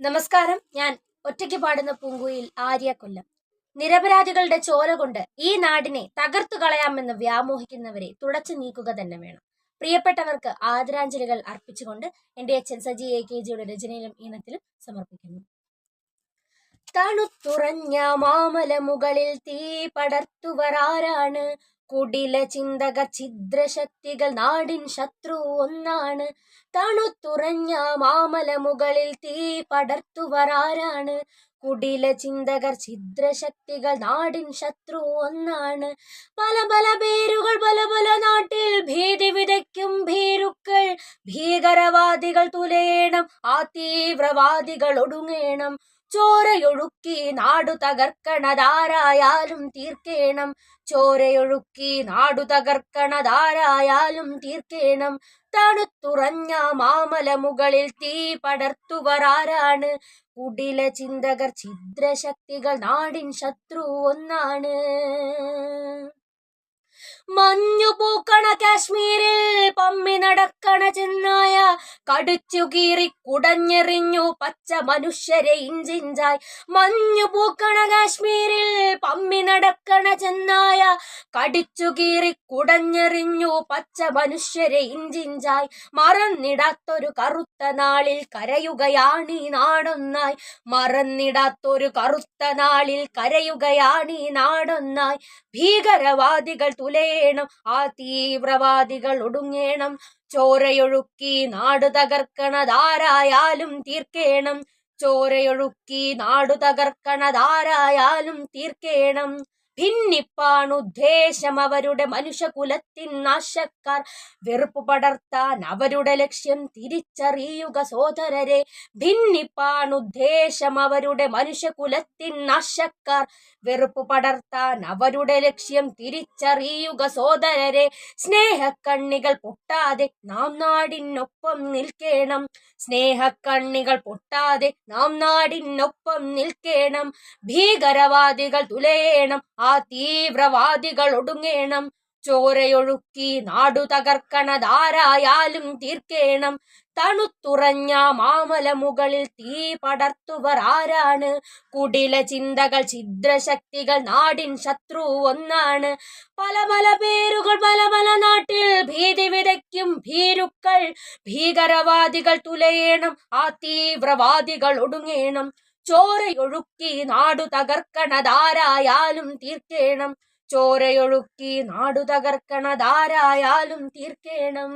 നമസ്കാരം. ഞാൻ ഒറ്റയ്ക്ക് പാടുന്ന പൂങ്കുയിൽ ആര്യ കൊല്ലം. നിരപരാധികളുടെ ചോര കൊണ്ട് ഈ നാടിനെ തകർത്തു കളയാമെന്ന് വ്യാമോഹിക്കുന്നവരെ തുടച്ചു നീക്കുക തന്നെ വേണം. പ്രിയപ്പെട്ടവർക്ക് ആദരാഞ്ജലികൾ അർപ്പിച്ചുകൊണ്ട് എന്റെ അച്ഛൻ സജി എ കെ ജിയുടെ രചനയിലും ഈണത്തിലും സമർപ്പിക്കുന്നു. തണുത്തുറഞ്ഞ മാമല മുകളിൽ തീ പടർത്തുവരാരാണ്? കുടില ചിന്തക ഛിദ്രശക്തികൾ നാടിൻ ശത്രു ഒന്നാണ്. തണുത്തുറഞ്ഞ മാമല മുകളിൽ തീ പടർത്തുവരാരാണ് കുടില ചിന്തകർ ഛിദ്രശക്തികൾ നാടിൻ ശത്രു ഒന്നാണ്. പല പല പേരുകൾ പല പല നാട്ടിൽ ഭീതി വിതയ്ക്കും ഭീരുക്കൾ. ഭീകരവാദികൾ തുലയേണം ആ തീവ്രവാദികൾ ഒടുങ്ങേണം. ചോരയൊഴുക്കി നാടു തകർക്കണതാരായാലും തീർക്കേണം. ചോരയൊഴുക്കി നാടു തകർക്കണതാരായാലും തീർക്കേണം. തണുത്തുറഞ്ഞ മാമല മുകളിൽ തീ പടർത്തുവരാരാണ് കുടില ചിന്തകർ ഛിദ്രശക്തികൾ നാടിൻ ശത്രു ഒന്നാണ്. ചെന്നായ കടിച്ചു കീറി കുടഞ്ഞെറിഞ്ഞു പച്ച മനുഷ്യരെ ഇഞ്ചിഞ്ചായി മഞ്ഞു പൂക്കണ കടിച്ചു കീറി കുടഞ്ഞെറിഞ്ഞു പച്ച മനുഷ്യരെ ഇഞ്ചിഞ്ചായി. മറന്നിടാത്തൊരു കറുത്ത നാളിൽ കരയുകയാണി നാടൊന്നായി. മറന്നിടാത്തൊരു കറുത്ത നാളിൽ കരയുകയാണി നാടൊന്നായി. ഭീകരവാദികൾ തുലയേണം ആ തീവ്രവാദികൾ ഒടുങ്ങേണം. ചോരയൊഴുക്കി നാടു തകർക്കണതാരായാലും തീർക്കേണം. ചോരയൊഴുക്കി നാടു തകർക്കണതാരായാലും തീർക്കേണം. ഭിന്നിപ്പാണുദ്ദേശം അവരുടെ മനുഷ്യകുലത്തിൻ നാശക്കാർ. വെറുപ്പ് പടർത്താൻ അവരുടെ ലക്ഷ്യം തിരിച്ചറിയുക സോദരരെ ഭിന്നിപ്പാണുദ്ദേശം അവരുടെ മനുഷ്യകുലത്തിൻ നാശക്കാർ. വെറുപ്പ് പടർത്താൻ അവരുടെ ലക്ഷ്യം തിരിച്ചറിയുക സോദരരെ സ്നേഹക്കണ്ണികൾ പൊട്ടാതെ നാം നാടിനൊപ്പം നിൽക്കേണം. സ്നേഹക്കണ്ണികൾ പൊട്ടാതെ നാം നാടിനൊപ്പം നിൽക്കേണം. ഭീകരവാദികൾ തുലയേണം. തീവ്രവാദികൾ ഒടുങ്ങേണം. ചോരയൊഴുക്കി നാടു തകർക്കണതാരായാലും തീർക്കേണം. തണുത്തുറഞ്ഞ മാമല മുകളിൽ തീ പടർത്തുവർ ആരാണ്? കുടില ചിന്തകൾ ഛിദ്രശക്തികൾ നാടിൻ ശത്രു ഒന്നാണ്. പല പല പേരുകൾ പല പല നാട്ടിൽ ഭീതി വിതയ്ക്കും ഭീരുക്കൾ. ഭീകരവാദികൾ തുലയേണം. ആ തീവ്രവാദികൾ ഒടുങ്ങേണം. ചോരയൊഴുക്കി നാടു തകർക്കണതാരായാലും തീർക്കേണം. ചോരയൊഴുക്കി നാടു തകർക്കണതാരായാലും തീർക്കേണം.